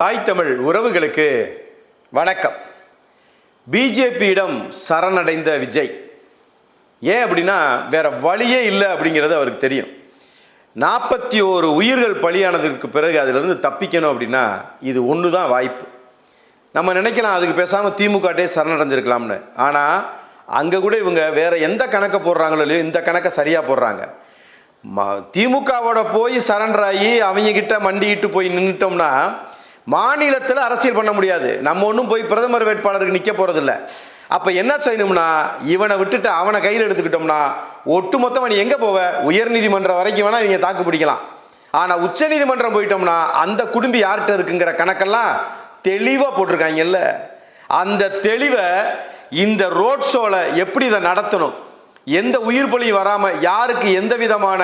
தாய் தமிழ் உறவுகளுக்கு வணக்கம். பிஜேபியிடம் சரணடைந்த விஜய். ஏன் அப்படின்னா வேற வழியே இல்லை அப்படிங்கிறது அவருக்கு தெரியும். நாற்பத்தி ஓரு உயிர்கள் பலியானதற்கு பிறகு அதிலிருந்து தப்பிக்கணும் அப்படின்னா இது ஒன்று தான் வாய்ப்பு. நம்ம நினைக்கலாம் அதுக்கு பேசாமல் திமுகட்டே சரணடைஞ்சிருக்கலாம்னு. ஆனால் அங்கே கூட இவங்க வேறு எந்த கணக்கை போடுறாங்களோ இல்லையோ இந்த கணக்கை சரியாக போடுறாங்க. ம திமுகவோட போய் சரண்டர் ஆகி அவங்க கிட்ட போய் நின்றுட்டோம்னா மாநிலத்தில் அரசியல் பண்ண முடியாது. நம்ம ஒன்றும் போய் பிரதமர் வேட்பாளருக்கு நிற்க போகிறதில்ல அப்போ என்ன செய்யணும்னா இவனை விட்டுட்டு அவனை கையில் எடுத்துக்கிட்டோம்னா ஒட்டுமொத்தமாக நீ எங்கே போவ? உயர்நீதிமன்றம் வரைக்கும் வேணால் இவங்க தாக்கு பிடிக்கலாம். ஆனால் உச்சநீதிமன்றம் போயிட்டோம்னா அந்த குடும்பி யார்கிட்ட இருக்குங்கிற கணக்கெல்லாம் தெளிவாக போட்டிருக்காங்கல்ல. அந்த தெளிவை இந்த ரோட் ஷோவில் எப்படி இதை நடத்தணும்? எந்த உயிர் பலியும் வராமல் யாருக்கு எந்த விதமான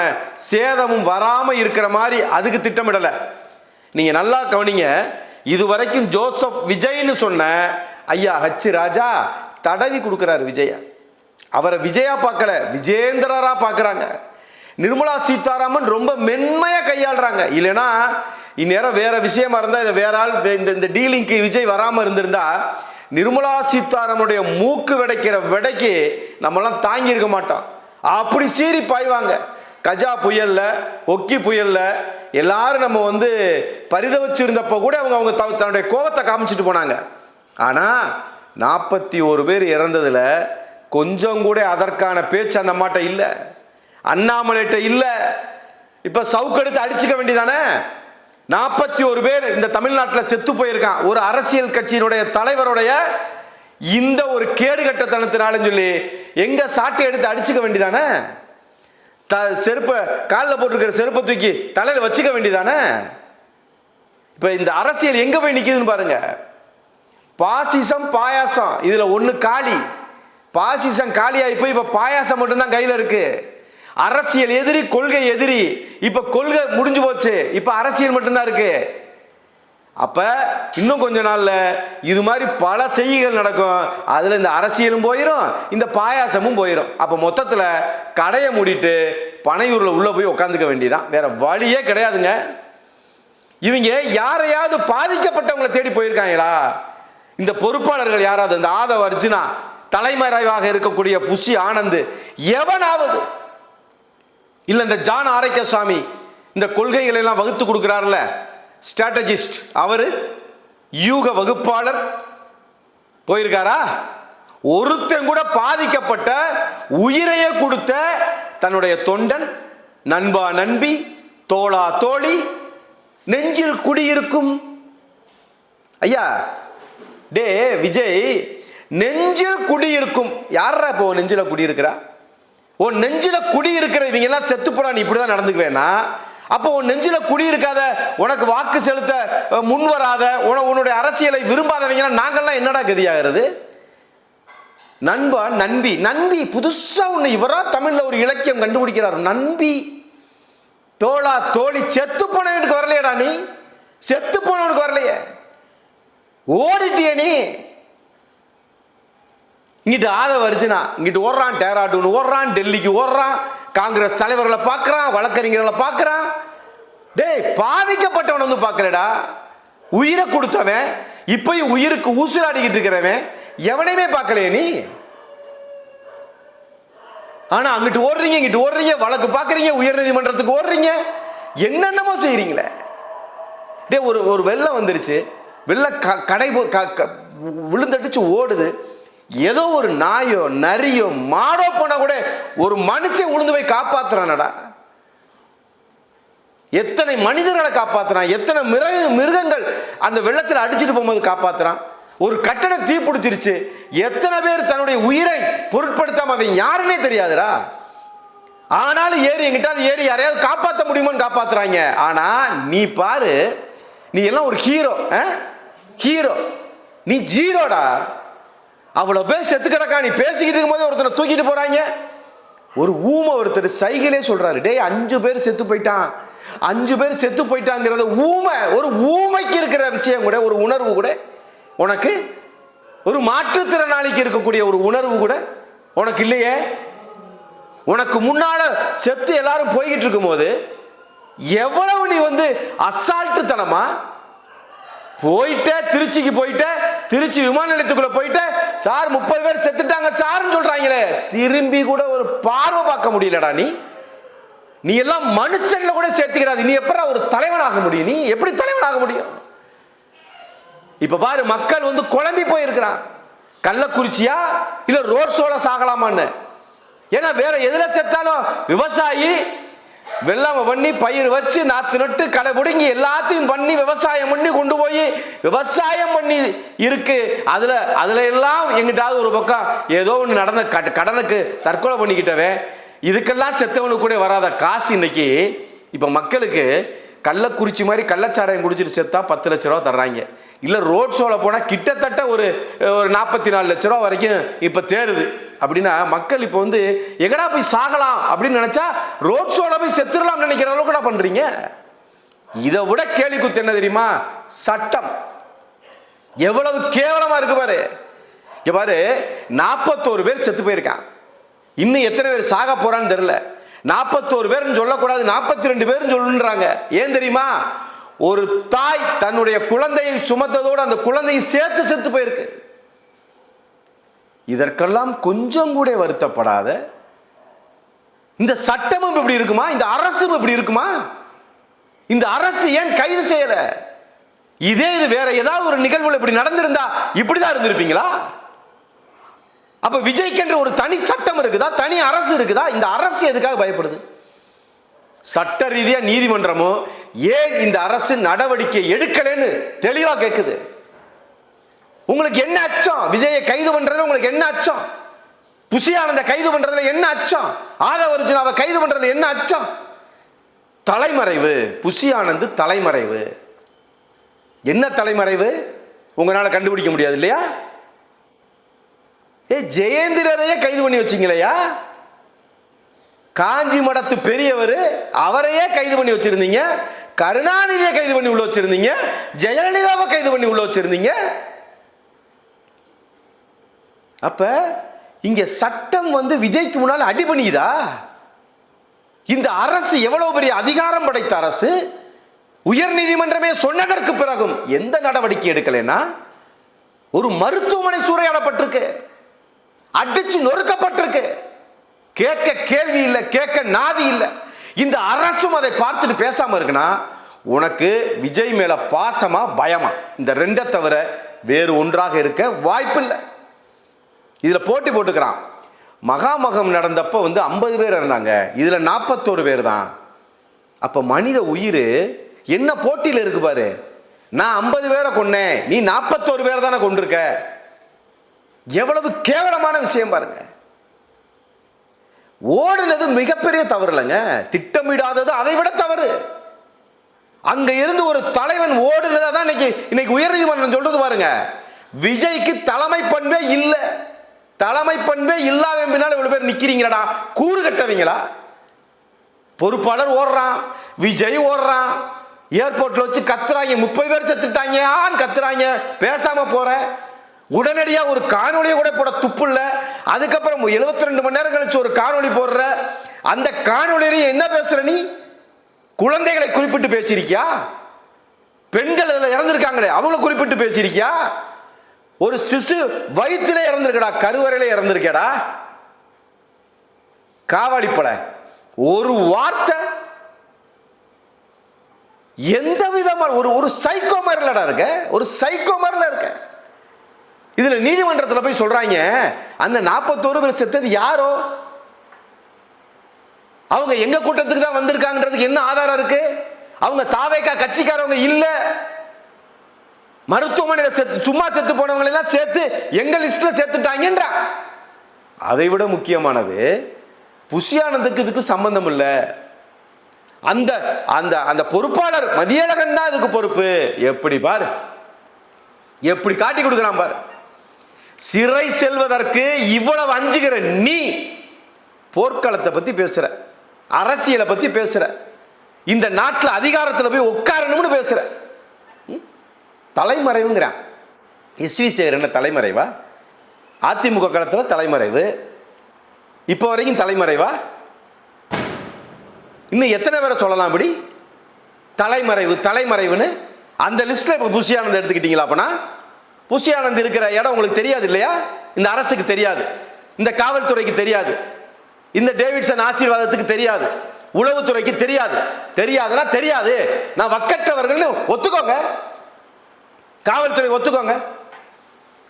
சேதமும் வராமல் இருக்கிற மாதிரி அதுக்கு திட்டமிடலை. நீங்கள் நல்லா கவனிங்க. இதுவரைக்கும் ஜோசப் விஜய்னு சொன்ன ஐயா ஹச் ராஜா தடவி கொடுக்குறாரு விஜயா. அவரை விஜயா பார்க்கல விஜேந்திரரா பார்க்குறாங்க. நிர்மலா சீதாராமன் ரொம்ப மென்மையாக கையாளுறாங்க. இல்லைன்னா இந்நேரம் வேற விஷயமா இருந்தால் இதை வேற ஆள் இந்த இந்த டீலிங்க்கு விஜய் வராமல் இருந்திருந்தா நிர்மலா சீதாராமனுடைய மூக்கு விடைக்கிற விடைக்கு நம்மலாம் தாங்கியிருக்க மாட்டோம். அப்படி சீறி பாய்வாங்க. கஜா புயலில் ஒக்கி புயலில் எல்லாரும் நம்ம வந்து பரிதவிச்சிருந்தப்போ கூட அவங்க அவங்க த- தன்னுடைய கோபத்தை காமிச்சிட்டு போனாங்க. ஆனால் நாற்பத்தி ஒரு பேர் இறந்ததில் கொஞ்சம் கூட அதற்கான பேச்சு அந்த அம்மாட்ட இல்லை. அண்ணாமலைட்ட இல்லை. இப்ப சவுக்கெடுத்து அடிச்சுக்க வேண்டியதானே? நாற்பத்தி ஒரு பேர் இந்த தமிழ்நாட்டில் செத்து போயிருக்கான். ஒரு அரசியல் கட்சியினுடைய தலைவருடைய இந்த ஒரு கேடுகட்டத்தனத்தினாலும் சொல்லி எங்கே சாட்டை எடுத்து அடிச்சுக்க வேண்டியதானே? த செருப்பை காலில் போட்டிருக்கிற செருப்பை தூக்கி தலையில் வச்சுக்க வேண்டியதானே? இப்போ இந்த அரசியல் எங்கே போய் நிற்கிதுன்னு பாருங்க. பாசிசம் பாயாசம். இதில் ஒன்று காலி. பாசிசம் காலியாகி போய் இப்போ பாயாசம் மட்டும்தான் கையில் இருக்கு. அரசியல் எதிரி கொள்கை எதிரி. இப்போ கொள்கை முடிஞ்சு போச்சு. இப்போ அரசியல் மட்டும்தான் இருக்குது அப்போ இன்னும் கொஞ்ச நாளில் இது மாதிரி பல செய்திகள் நடக்கும். அதில் இந்த அரசியலும் போயிடும் இந்த பாயாசமும் போயிடும் அப்போ மொத்தத்தில் கடையை மூடிட்டு பனையூரில் உள்ளே போய் உட்காந்துக்க வேண்டியதான் வேற வழியே கிடையாதுங்க. இவங்க யாரையாவது பாதிக்கப்பட்டவங்களை தேடி போயிருக்காங்களா? இந்த பொறுப்பாளர்கள் யாராவது? இந்த ஆதவ அர்ஜுனா தலைமறைவாக இருக்கக்கூடிய புஷி ஆனந்த் எவனாவது? இல்லை இந்த ஜான் ஆரோக்கிய சுவாமி இந்த கொள்கைகளை எல்லாம் வகுத்து கொடுக்குறாருல ஸ்ட்ராட்டஜிஸ்ட் அவர் யூக வகுப்பாளர். போயிருக்காரா? ஒருத்தன் கூட பாதிக்கப்பட்ட உயிரையே கொடுத்த தன்னுடைய தொண்டன் நண்பா நண்பி தோளா தோழி நெஞ்சில் குடியிருக்கும். ஐயா டே விஜய் நெஞ்சில் குடியிருக்கும். யாரா இப்போ உன் நெஞ்சில குடியிருக்கிறா? உன் நெஞ்சில குடியிருக்கிற இவங்க எல்லாம் செத்து போறான் நீ இப்படிதான் நடந்துக்குவேனா? அப்போ உன் நெஞ்சில குடியிருக்காத உனக்கு வாக்கு செலுத்த முன் வராத உன- உன்னுடைய அரசியலை விரும்பாதவங்க நாங்கள்லாம் என்னடா கதியாகிறது? நண்பா நண்பி. நண்பி புதுசா ஒன்று இவரா தமிழ்ல ஒரு இலக்கியம் கண்டுபிடிக்கிறார். நண்பி. தோளா தோழி செத்து போனவனுக்கு வரலையடா நீ? செத்து போனவனுக்கு வரலையே. ஓடிட்டிய நீ. இங்கிட்டு ஆதவ அர்ஜுனா இங்கிட்டு ஓடுறான் டேராடூன் ஓடுறான் டெல்லிக்கு ஓடுறான் காங்கிரஸ் தலைவர்களை பார்க்குறான் வழக்கறிஞர்களை பார்க்கறான். டேய் பாதிக்கப்பட்டவன் வந்து பார்க்கலடா. உயிரை கொடுத்தவன் இப்பயும் உயிருக்கு ஊசுலாடிக்கிட்டு இருக்கிறவன் எவனையுமே பார்க்கலையே நீ? ஆனா அங்கிட்டு ஓடுறீங்க இங்கிட்டு ஓடுறீங்க வழக்கு பார்க்குறீங்க உயர் நீதிமன்றத்துக்கு ஓடுறீங்க. என்னென்னமோ செய்கிறீங்களே டே ஒரு ஒரு வெள்ளம் வந்துருச்சு. வெள்ளம் க கடை க க- விழுந்தடிச்சு ஓடுது. ஏதோ ஒரு நாயோ நரியோ மாடோ போனா கூட ஒரு மனுஷன் உளுந்து போய் காப்பாத்துறானடா. எத்தனை மனிதர்களை காப்பாத்துறான்? எத்தனை மிருக மிருகங்கள் அந்த வெள்ளத்தில் அடிச்சிட்டு போகும்போது காப்பாத்துறான்? ஒரு கட்டண தீ பிடிச்சிருச்சு. எத்தனை பேர் தன்னுடைய உயிரை பொருட்படுத்தாம அவன் யாருன்னே தெரியாதுடா. ஆனாலும் ஏறி எங்கிட்ட ஏறி யாரையாவது காப்பாற்ற முடியுமான்னு காப்பாத்துறாங்க. ஆனா நீ பாரு நீ எல்லாம் ஒரு ஹீரோ ஹீரோ நீ ஜீரோடா. அவ்வளோ பேர் செத்து கிடக்கா நீ பேசிக்கிட்டு இருக்கும்போதே ஒருத்தனை தூக்கிட்டு போகிறாங்க ஒரு ஊமை ஒருத்தர் சைகிளே சொல்கிறாரு டேய் அஞ்சு பேர் செத்து போயிட்டான். அஞ்சு பேர் செத்து போயிட்டாங்கிறத ஊமை ஒரு ஊமைக்கு இருக்கிற விஷயம் கூட ஒரு உணர்வு கூட உனக்கு ஒரு மாற்றுத்திறனாளிக்கு இருக்கக்கூடிய ஒரு உணர்வு கூட உனக்கு இல்லையே? உனக்கு முன்னால செத்து எல்லாரும் போய்கிட்டு இருக்கும்போது எவ்வளவு நீ வந்து அசால்ட்டுத்தனமா போயிட்ட திருச்சிக்கு போயிட்ட திருச்சி விமான நிலையத்துக்குள்ள போயிட்டு சார் முப்பது பேர் செத்துட்டாங்க சார்னு சொல்றாங்களே. திரும்பி கூட ஒரு பார்வை பார்க்க முடியலடா நீ. நீ எல்லாம் மனுஷன்ல கூட சேர்த்துக்கிறாது நீ எப்படா ஒரு தலைவனாக முடியும்? நீ எப்படி தலைவனாக முடியும்? இப்ப பாரு மக்கள் வந்து குழம்பி போயிருக்கிறான். கள்ளக்குறிச்சியா? இல்ல ரோட் ஷோல சாகலாமான்னு. ஏன்னா வேற எதுல செத்தாலும் விவசாயி வெள்ளாம பண்ணி பயிர் வச்சு நாத்து நட்டு கடை பிடுங்கி எல்லாத்தையும் பண்ணி விவசாயம் பண்ணி கொண்டு போய் விவசாயம் பண்ணி இருக்கு. அதுல அதுல எல்லாம் எங்கிட்டாவது ஒரு பக்கம் ஏதோ ஒன்று நடந்த கட- கடனுக்கு தற்கொலை பண்ணிக்கிட்டவே இதுக்கெல்லாம் செத்தவனுக்கு கூட வராத காசு இன்னைக்கு. இப்ப மக்களுக்கு கள்ளக்குறிச்சி மாதிரி கள்ளச்சாராயம் குடிச்சிட்டு செத்தா பத்து லட்ச ரூபா தர்றாங்க. இல்ல ரோட் ஷோல போனா கிட்டத்தட்ட ஒரு ஒரு நாற்பத்தி நாலு லட்ச ரூபா வரைக்கும் இப்ப தேருது. அப்படின்னா மக்கள் இப்போ வந்து எங்கடா போய் சாகலாம்? அப்படின்னு நினைச்சா ரோட் ஷோல போய் செத்துடலாம் நினைக்கிற அளவுக்கு என்ன பண்றீங்க? இதை விட கேலி குத்து என்ன தெரியுமா? சட்டம். எவ்வளவு கேவலமா இருக்கு பாரு. இங்க பாரு நாற்பத்தோரு பேர் செத்து போயிருக்கான். இன்னும் எத்தனை பேர் சாக போறான்னு தெரியல. நாற்பத்தோரு பேர்னு சொல்லக்கூடாது நாற்பத்தி ரெண்டு பேர்னு சொல்லுன்றாங்க. ஏன் தெரியுமா? ஒரு தாய் தன்னுடைய குழந்தையை சுமத்ததோடு அந்த குழந்தையும் சேர்த்து செத்து போயிருக்கு. இதற்கெல்லாம் கொஞ்சம் கூட வருத்தப்படாத. இந்த சட்டமும் இப்படி இருக்குமா? இந்த அரசும் இப்படி இருக்குமா? இந்த அரசு ஏன் கைது செய்யல? இதே இது வேற ஏதாவது ஒரு நிகழ்வுல இப்படி நடந்திருந்தா இப்படிதான் இருந்திருப்பீங்களா? அப்ப விஜய்க்கென்று ஒரு தனி சட்டம் இருக்குதா? தனி அரசு இருக்குதா? இந்த அரசு எதுக்காக பயப்படுது? சட்ட ரீதியா நீதிமன்றமோ ஏன் இந்த அரசு நடவடிக்கை எடுக்கலைன்னு தெளிவா கேட்குது உங்களுக்கு என்ன அச்சம்? விஜயை கைது பண்றதுல உங்களுக்கு என்ன அச்சம்? புஷியானந்த கைது பண்றதுல என்ன அச்சம்? ஆதவர்ஜுனாவை கைது பண்றதுல என்ன அச்சம்? தலைமறைவு. புஷியானந்து ஆனந்த் தலைமறைவு. என்ன தலைமறைவு? உங்களால கண்டுபிடிக்க முடியாது இல்லையா? ஏ ஜெயேந்திரரையே கைது பண்ணி வச்சீங்களையா? காஞ்சி மடத்து பெரியவர் அவரையே கைது பண்ணி வச்சிருந்தீங்க. கருணாநிதியை கைது பண்ணி உள்ள வச்சிருந்தீங்க. ஜெயலலிதாவை கைது பண்ணி உள்ள வச்சிருந்தீங்க. அப்போ இங்கே சட்டம் வந்து விஜய்க்கு முன்னால் அடி பண்ணியுதா இந்த அரசு எவ்வளவு பெரிய அதிகாரம் படைத்த அரசு? உயர் நீதிமன்றமே சொன்னதற்கு பிறகும் எந்த நடவடிக்கை எடுக்கலைன்னா ஒரு மருத்துவமனை சூறையாடப்பட்டிருக்கு. அடிச்சு நொறுக்கப்பட்டிருக்கு. கேட்க கேள்வி இல்லை கேட்க நாதி இல்லை. இந்த அரசும் அதை பார்த்துட்டு பேசாம இருக்குன்னா உனக்கு விஜய் மேல பாசமா பயமா? இந்த ரெண்டை தவிர வேறு ஒன்றாக இருக்க வாய்ப்பில்லை. இதில் போட்டி போட்டுக்கிறான். மகாமகம் நடந்தப்போ வந்து ஐம்பது பேர் இருந்தாங்க. இதில் நாற்பத்தோரு பேர் தான். அப்போ மனித உயிர் என்ன போட்டியில் இருக்கு பாரு? நான் ஐம்பது பேரை கொன்னேன். நீ நாற்பத்தோரு பேரை தானே கொண்டிருக்க? எவ்வளவு கேவலமான விஷயம் பாருங்க. ஓடுனது மிகப்பெரிய தவறு இல்லைங்க. திட்டமிடாதது அதை விட தவறு. அங்க இருந்து ஒரு தலைவன் ஓடுனதா தான் இன்னைக்கு இன்னைக்கு உயர்நீதிமன்றம் சொல்றது பாருங்க. விஜய்க்கு தலைமை பண்பே இல்லை. தலைமை பண்பே இல்லாத பின்னால் இவ்வளவு பேர் நிக்கிறீங்களடா? கூறு கட்டவீங்களா? பொறுப்பாளர் ஓடுறான் விஜய் ஓடுறான் ஏர்போர்ட்ல வச்சு கத்துறாங்க. முப்பது பேர் செத்துட்டாங்க. ஆண் கத்துறாங்க? பேசாம போற. உடனடியா ஒரு காணொலியை கூட போட துப்பு இல்ல. அதுக்கப்புறம் 72 ரெண்டு மணி நேரம் கழிச்சு ஒரு காணொலி போடுற. அந்த காணொளியில என்ன பேசுற நீ? குழந்தைகளை குறிப்பிட்டு பேசியிருக்கியா? பெண்கள் இதுல இறந்துருக்காங்களே அவங்கள குறிப்பிட்டு பேசியிருக்கியா? ஒரு சிசு வயிற்றுல இறந்திருக்கடா கருவறையில இறந்திருக்கேடா. காவாளிப்பட ஒரு வார்த்தை எந்த விதமான ஒரு ஒரு சைக்கோ மாதிரிலடா இருக்க. ஒரு சைக்கோ மாதிரில இருக்க. இதுல நீதிமன்றத்தில் போய் சொல்றாங்க அந்த நாற்பத்தோரு பேர் செத்தது யாரோ? அவங்க எங்க கூட்டத்துக்கு தான் வந்திருக்காங்கன்றதுக்கு என்ன ஆதாரம் இருக்கு? அவங்க தாவேக்கா கட்சிக்காரவங்க இல்லை. மருத்துவமனையில் செத்து சும்மா செத்து போனவங்களெல்லாம் சேர்த்து எங்கள் லிஸ்ட்டில் சேர்த்துட்டாங்கன்றா. அதை விட முக்கியமானது புஷியானந்துக்கு இதுக்கு சம்பந்தம் இல்லை. அந்த அந்த அந்த பொறுப்பாளர் மதியழகன் தான் இதுக்கு பொறுப்பு. எப்படி பார்? எப்படி காட்டி கொடுக்குறான் பார்? சிறை செல்வதற்கு இவ்வளவு அஞ்சுகிற நீ போர்க்களத்தை பத்தி பேசுற அரசியலை பத்தி பேசுற இந்த நாட்டில் அதிகாரத்தில் போய் உட்காரணும்னு பேசுற. தலைமறைவுங்கிறான். எஸ்வி சேகர் என்ன தலைமறைவா? அதிமுக காலத்தில் தலைமறைவு. இப்போ வரைக்கும் தலைமறைவா? இன்னும் எத்தனை பேரை சொல்லலாம் இப்படி? தலைமறைவு தலைமறைவுன்னு அந்த லிஸ்ட்டில் இப்போ புஷியானந்த் எடுத்துக்கிட்டீங்களா அப்பனா? புஷியானந்த் இருக்கிற இடம் உங்களுக்கு தெரியாது இல்லையா? இந்த அரசுக்கு தெரியாது. இந்த காவல்துறைக்கு தெரியாது. இந்த டேவிட்சன் ஆசீர்வாதத்துக்கு தெரியாது. உளவுத்துறைக்கு தெரியாது. தெரியாதுன்னா தெரியாது. நான் வக்கற்றவர்கள்னு ஒத்துக்கோங்க. காவல்துறை ஒத்துக்கோங்க.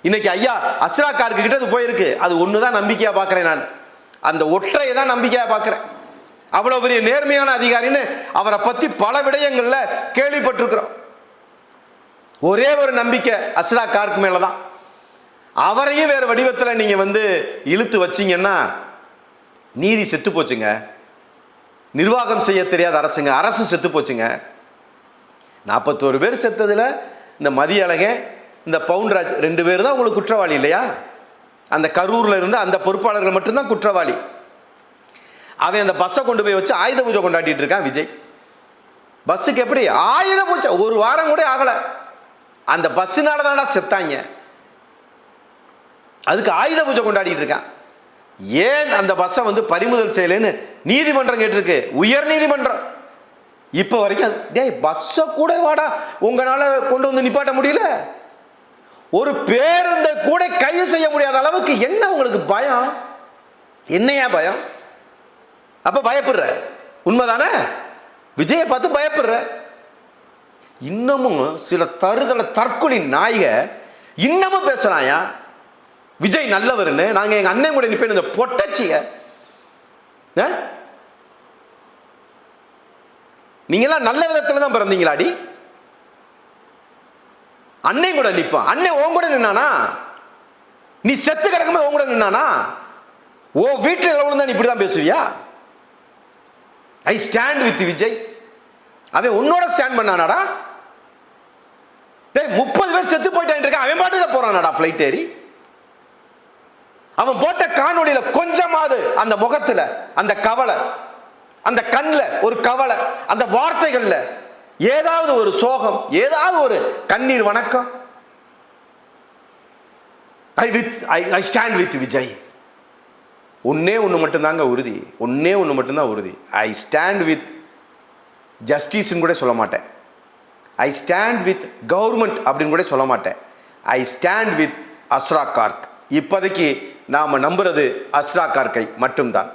இன்னைக்கு ஐயா அஸ்ரா கார்க்கு கிட்ட அது போயிருக்கு. அது ஒன்று தான் நம்பிக்கையாக பார்க்குறேன் நான். அந்த ஒற்றையை தான் நம்பிக்கையாக பார்க்குறேன் அவ்வளோ பெரிய நேர்மையான அதிகாரின்னு அவரை பற்றி பல விடயங்களில் கேள்விப்பட்டிருக்கிறோம். ஒரே ஒரு நம்பிக்கை அஸ்ரா கார்க்கு மேலே தான் அவரையும் வேறு வடிவத்தில் நீங்கள் வந்து இழுத்து வச்சிங்கன்னா நீதி செத்து போச்சுங்க. நிர்வாகம் செய்ய தெரியாத அரசுங்க. அரசும் செத்து போச்சுங்க. நாற்பத்தோரு பேர் செத்ததில் இந்த மதிய அழகன் இந்த பவுன்ராஜ் ரெண்டு பேர் தான் உங்களுக்கு குற்றவாளி இல்லையா? அந்த கரூரில் இருந்து அந்த பொறுப்பாளர்கள் மட்டும்தான் குற்றவாளி. அவன் அந்த பஸ்ஸை கொண்டு போய் வச்சு ஆயுத பூஜை கொண்டாடிட்டு இருக்கான் விஜய். பஸ்ஸுக்கு எப்படி? ஆயுத பூஜை. ஒரு வாரம் கூட ஆகலை. அந்த பஸ்ஸுனால தானடா செத்தாங்க. அதுக்கு ஆயுத பூஜை கொண்டாடிட்டு இருக்கான். ஏன் அந்த பஸ்ஸை வந்து பறிமுதல் செய்யலைன்னு நீதிமன்றம் கேட்டிருக்கு? உயர் நீதிமன்றம். இப்போ வரைக்கும் அது- டேய் பஸ்ஸை கூட வாடா. உங்களால் கொண்டு வந்து நிப்பாட்ட முடியல. ஒரு பேருந்தை கூட கைது செய்ய முடியாத அளவுக்கு என்ன உங்களுக்கு பயம்? என்னையா பயம்? அப்போ பயப்படுற. உண்மைதானே? விஜயை பார்த்து பயப்படுற. இன்னமும் சில தருதல தற்கொலை நாய்க இன்னமும் பேசுகிறாயா விஜய் நல்லவர்னு நாங்கள் எங்கள் அண்ணன் கூட நிப்பேன். இந்த பொட்டச்சியை. நீங்களாம் நீங்கெல்லாம் நல்ல விதத்தில் தான் பிறந்தீங்களாடி. அண்ணன் கூட நிற்பான் அண்ணன் உன் கூட நின்னானா? நீ செத்து கிடக்கும்போது உன் கூட நின்னானா? ஓ வீட்டில் எவ்வளோ நீ இப்படி தான் பேசுவியா ஐ ஸ்டாண்ட் வித் விஜய். அவன் உன்னோட ஸ்டாண்ட் பண்ணானாடா. டேய் முப்பது பேர் செத்து போயிட்டான் இருக்கான் அவன் பாட்டுல போறானாடா ஃப்ளைட் ஏறி. அவன் போட்ட காணொலியில் கொஞ்சமாவது அந்த முகத்தில் அந்த கவலை. அந்த கண்ணில் ஒரு கவலை அந்த வார்த்தைகளில் ஏதாவது ஒரு சோகம் ஏதாவது ஒரு கண்ணீர் வணக்கம். I with I I stand with Vijay ஒன்னே ஒன்று மட்டும்தாங்க உறுதி. ஒன்னே ஒன்று மட்டும்தான் உறுதி. ஐ ஸ்டாண்ட் வித் ஜஸ்டிஸ்ன்னு கூட சொல்ல மாட்டேன். ஐ ஸ்டாண்ட் வித் கவர்மெண்ட் அப்படின்னு கூட சொல்ல மாட்டேன். I stand with Asra Garg இப்போதைக்கு நாம் நம்புறது அஸ்ரா கார்க்கை மட்டும்தான்.